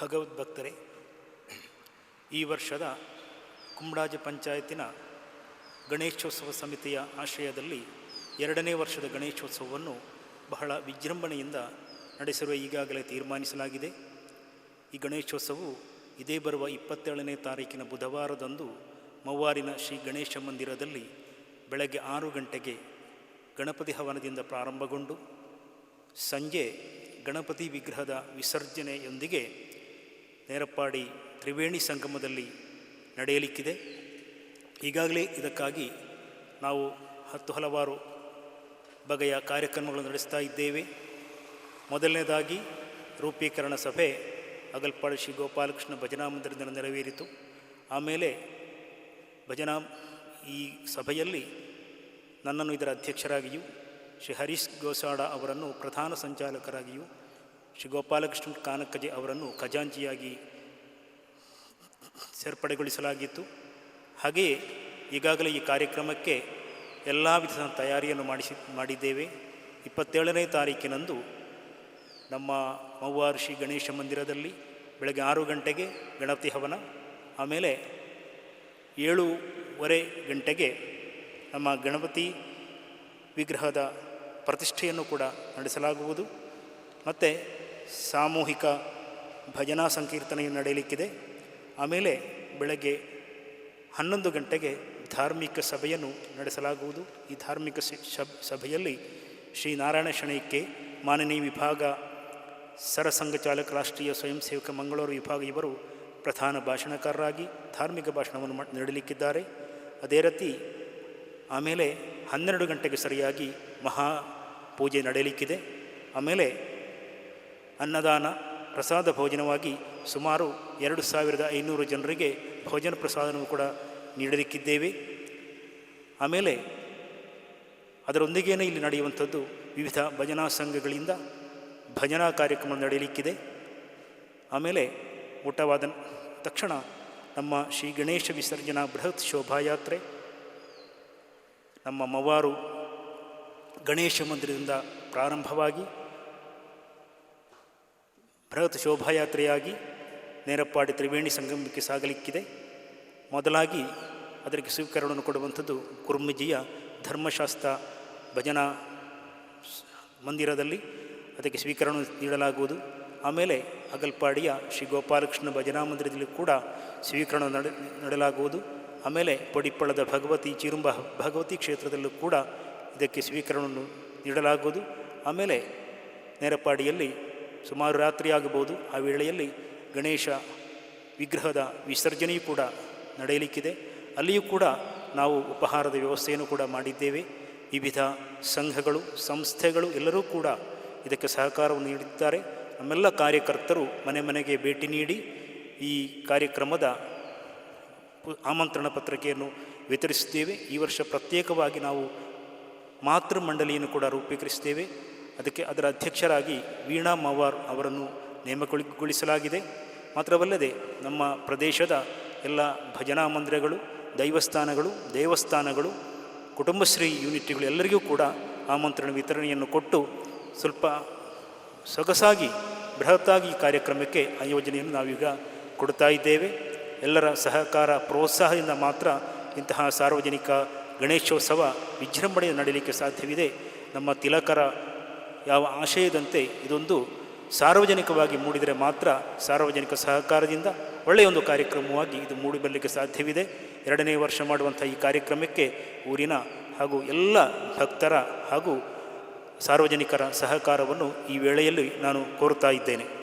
ಭಗವದ್ಭಕ್ತರೇ ಈ ವರ್ಷದ ಕುಂಬಡಾಜ ಪಂಚಾಯತಿನ ಗಣೇಶೋತ್ಸವ ಸಮಿತಿಯ ಆಶ್ರಯದಲ್ಲಿ ಎರಡನೇ ವರ್ಷದ ಗಣೇಶೋತ್ಸವವನ್ನು ಬಹಳ ವಿಜೃಂಭಣೆಯಿಂದ ನಡೆಸಿರುವ ಈಗಾಗಲೇ ತೀರ್ಮಾನಿಸಲಾಗಿದೆ. ಈ ಗಣೇಶೋತ್ಸವವು ಇದೇ ಬರುವ ಇಪ್ಪತ್ತೇಳನೇ ತಾರೀಕಿನ ಬುಧವಾರದಂದು ಮವ್ವಾರಿನ ಶ್ರೀ ಗಣೇಶ ಮಂದಿರದಲ್ಲಿ ಬೆಳಗ್ಗೆ ಆರು ಗಂಟೆಗೆ ಗಣಪತಿ ಹವನದಿಂದ ಪ್ರಾರಂಭಗೊಂಡು ಸಂಜೆ ಗಣಪತಿ ವಿಗ್ರಹದ ವಿಸರ್ಜನೆಯೊಂದಿಗೆ ನೇರಪ್ಪಾಡಿ ತ್ರಿವೇಣಿ ಸಂಗಮದಲ್ಲಿ ನಡೆಯಲಿಕ್ಕಿದೆ. ಈಗಾಗಲೇ ಇದಕ್ಕಾಗಿ ನಾವು ಹತ್ತು ಹಲವಾರು ಬಗೆಯ ಕಾರ್ಯಕ್ರಮಗಳನ್ನು ನಡೆಸ್ತಾ ಇದ್ದೇವೆ. ಮೊದಲನೇದಾಗಿ ರೂಪೀಕರಣ ಸಭೆ ಅಗಲ್ಪಾಡಿ ಶ್ರೀ ಗೋಪಾಲಕೃಷ್ಣ ಭಜನಾ ಮಂದಿರದಿಂದ ನೆರವೇರಿತು. ಆಮೇಲೆ ಭಜನಾ ಈ ಸಭೆಯಲ್ಲಿ ನನ್ನನ್ನು ಇದರ ಅಧ್ಯಕ್ಷರಾಗಿಯೂ ಶ್ರೀ ಹರೀಶ್ ಗೋಸಾಡ ಅವರನ್ನು ಪ್ರಧಾನ ಸಂಚಾಲಕರಾಗಿಯೂ ಶ್ರೀ ಗೋಪಾಲಕೃಷ್ಣ ಕಾನಕ್ಕಜೆ ಅವರನ್ನು ಖಜಾಂಚಿಯಾಗಿ ಸೇರ್ಪಡೆಗೊಳಿಸಲಾಗಿತ್ತು. ಹಾಗೆಯೇ ಈಗಾಗಲೇ ಈ ಕಾರ್ಯಕ್ರಮಕ್ಕೆ ಎಲ್ಲ ವಿಧದ ತಯಾರಿಯನ್ನು ಮಾಡಿಸಿ, ಮಾಡಿದ್ದೇವೆ. ಇಪ್ಪತ್ತೇಳನೇ ತಾರೀಕಿನಂದು ನಮ್ಮ ಮವ್ವಾರು ಗಣೇಶ ಮಂದಿರದಲ್ಲಿ ಬೆಳಗ್ಗೆ ಆರು ಗಂಟೆಗೆ ಗಣಪತಿ ಹವನ, ಆಮೇಲೆ ಏಳೂವರೆ ಗಂಟೆಗೆ ನಮ್ಮ ಗಣಪತಿ ವಿಗ್ರಹದ ಪ್ರತಿಷ್ಠೆಯನ್ನು ಕೂಡ ನಡೆಸಲಾಗುವುದು. ಮತ್ತು ಸಾಮೂಹಿಕ ಭಜನಾ ಸಂಕೀರ್ತನೆಯು ನಡೆಯಲಿಕ್ಕಿದೆ. ಆಮೇಲೆ ಬೆಳಗ್ಗೆ ಹನ್ನೊಂದು ಗಂಟೆಗೆ ಧಾರ್ಮಿಕ ಸಭೆಯನ್ನು ನಡೆಸಲಾಗುವುದು. ಈ ಧಾರ್ಮಿಕ ಸಭೆಯಲ್ಲಿ ಶ್ರೀ ನಾರಾಯಣ ಶಣೈಕ್ಕೆ ಮಾನನೀಯ ವಿಭಾಗ, ಸರಸಂಘ ಚಾಲಕ, ರಾಷ್ಟ್ರೀಯ ಸ್ವಯಂ ಸೇವಕ ಮಂಗಳೂರು ವಿಭಾಗ ಇವರು ಪ್ರಧಾನ ಭಾಷಣಕಾರರಾಗಿ ಧಾರ್ಮಿಕ ಭಾಷಣವನ್ನು ನೀಡಲಿಕ್ಕಿದ್ದಾರೆ. ಅದೇ ರೀತಿ ಆಮೇಲೆ ಹನ್ನೆರಡು ಗಂಟೆಗೆ ಸರಿಯಾಗಿ ಮಹಾ ಪೂಜೆ ನಡೆಯಲಿಕ್ಕಿದೆ. ಆಮೇಲೆ ಅನ್ನದಾನ, ಪ್ರಸಾದ ಭೋಜನವಾಗಿ ಸುಮಾರು ಎರಡು ಸಾವಿರದ ಐನೂರು ಜನರಿಗೆ ಭೋಜನ ಪ್ರಸಾದವನ್ನು ಕೂಡ ನೀಡಲಿಕ್ಕಿದ್ದೇವೆ. ಆಮೇಲೆ ಅದರೊಂದಿಗೇನೆ ಇಲ್ಲಿ ನಡೆಯುವಂಥದ್ದು ವಿವಿಧ ಭಜನಾ ಸಂಘಗಳಿಂದ ಭಜನಾ ಕಾರ್ಯಕ್ರಮ ನಡೆಯಲಿಕ್ಕಿದೆ. ಆಮೇಲೆ ಊಟವಾದ ತಕ್ಷಣ ನಮ್ಮ ಶ್ರೀ ಗಣೇಶ ವಿಸರ್ಜನಾ ಬೃಹತ್ ಶೋಭಾಯಾತ್ರೆ, ನಮ್ಮ ಮವಾರು ಗಣೇಶ ಮಂದಿರದಿಂದ ಪ್ರಾರಂಭವಾಗಿ ಬೃಹತ್ ಶೋಭಾಯಾತ್ರೆಯಾಗಿ ನೇರಪ್ಪಾಡಿ ತ್ರಿವೇಣಿ ಸಂಗಮಕ್ಕೆ ಸಾಗಲಿಕ್ಕಿದೆ. ಮೊದಲಾಗಿ ಅದಕ್ಕೆ ಸ್ವೀಕರಣವನ್ನು ಕೊಡುವಂಥದ್ದು ಕುರ್ಮಿಜಿಯ ಧರ್ಮಶಾಸ್ತ್ರ ಭಜನಾ ಮಂದಿರದಲ್ಲಿ ಅದಕ್ಕೆ ಸ್ವೀಕರಣ ನೀಡಲಾಗುವುದು. ಆಮೇಲೆ ಅಗಲ್ಪಾಡಿಯ ಶ್ರೀ ಗೋಪಾಲಕೃಷ್ಣ ಭಜನಾ ಮಂದಿರದಲ್ಲಿ ಕೂಡ ಸ್ವೀಕರಣ ನಡೆ, ನೀಡಲಾಗುವುದು. ಆಮೇಲೆ ಪಡಿಪ್ಪಳದ ಭಗವತಿ ಚಿರುಂಬ ಭಗವತಿ ಕ್ಷೇತ್ರದಲ್ಲೂ ಕೂಡ ಇದಕ್ಕೆ ಸ್ವೀಕರಣವನ್ನು ನೀಡಲಾಗುವುದು. ಆಮೇಲೆ ನೇರಪಾಡಿಯಲ್ಲಿ ಸುಮಾರು ರಾತ್ರಿ ಆಗಬಹುದು. ಆ ವೇಳೆಯಲ್ಲಿ ಗಣೇಶ ವಿಗ್ರಹದ ವಿಸರ್ಜನೆಯೂ ಕೂಡ ನಡೆಯಲಿಕ್ಕಿದೆ. ಅಲ್ಲಿಯೂ ಕೂಡ ನಾವು ಉಪಹಾರದ ವ್ಯವಸ್ಥೆಯನ್ನು ಕೂಡ ಮಾಡಿದ್ದೇವೆ. ವಿವಿಧ ಸಂಘಗಳು, ಸಂಸ್ಥೆಗಳು ಎಲ್ಲರೂ ಕೂಡ ಇದಕ್ಕೆ ಸಹಕಾರವನ್ನು ನೀಡಿದ್ದಾರೆ. ನಮ್ಮೆಲ್ಲ ಕಾರ್ಯಕರ್ತರು ಮನೆ ಮನೆಗೆ ಭೇಟಿ ನೀಡಿ ಈ ಕಾರ್ಯಕ್ರಮದ ಆಮಂತ್ರಣ ಪತ್ರಿಕೆಯನ್ನು ವಿತರಿಸುತ್ತೇವೆ. ಈ ವರ್ಷ ಪ್ರತ್ಯೇಕವಾಗಿ ನಾವು ಮಾತೃ ಮಂಡಳಿಯನ್ನು ಕೂಡ ರೂಪೀಕರಿಸುತ್ತೇವೆ. ಅದಕ್ಕೆ ಅದರ ಅಧ್ಯಕ್ಷರಾಗಿ ವೀಣಾ ಮವಾರ್ ಅವರನ್ನು ನೇಮಕಗೊಳಿಸಲಾಗಿದೆ. ಮಾತ್ರವಲ್ಲದೆ ನಮ್ಮ ಪ್ರದೇಶದ ಎಲ್ಲ ಭಜನಾ ಮಂದಿರಗಳು, ದೈವಸ್ಥಾನಗಳು, ದೇವಸ್ಥಾನಗಳು, ಕುಟುಂಬಶ್ರೀ ಯೂನಿಟ್ಗಳು ಎಲ್ಲರಿಗೂ ಕೂಡ ಆಮಂತ್ರಣ ವಿತರಣೆಯನ್ನು ಕೊಟ್ಟು ಸ್ವಲ್ಪ ಸೊಗಸಾಗಿ, ಬೃಹತ್ತಾಗಿ ಈ ಕಾರ್ಯಕ್ರಮಕ್ಕೆ ಆಯೋಜನೆಯನ್ನು ನಾವೀಗ ಕೊಡ್ತಾ ಇದ್ದೇವೆ. ಎಲ್ಲರ ಸಹಕಾರ, ಪ್ರೋತ್ಸಾಹದಿಂದ ಮಾತ್ರ ಇಂತಹ ಸಾರ್ವಜನಿಕ ಗಣೇಶೋತ್ಸವ ವಿಜೃಂಭಣೆ ನಡೆಯಲಿಕ್ಕೆ ಸಾಧ್ಯವಿದೆ. ನಮ್ಮ ತಿಲಕರ ಯಾವ ಆಶಯದಂತೆ ಇದೊಂದು ಸಾರ್ವಜನಿಕವಾಗಿ ಮೂಡಿದರೆ ಮಾತ್ರ ಸಾರ್ವಜನಿಕ ಸಹಕಾರದಿಂದ ಒಳ್ಳೆಯ ಒಂದು ಕಾರ್ಯಕ್ರಮವಾಗಿ ಇದು ಮೂಡಿಬರಲಿಕ್ಕೆ ಸಾಧ್ಯವಿದೆ. ಎರಡನೇ ವರ್ಷ ಮಾಡುವಂಥ ಈ ಕಾರ್ಯಕ್ರಮಕ್ಕೆ ಊರಿನ ಹಾಗೂ ಎಲ್ಲ ಭಕ್ತರ ಹಾಗೂ ಸಾರ್ವಜನಿಕರ ಸಹಕಾರವನ್ನು ಈ ವೇಳೆಯಲ್ಲಿ ನಾನು ಕೋರುತ್ತಾ ಇದ್ದೇನೆ.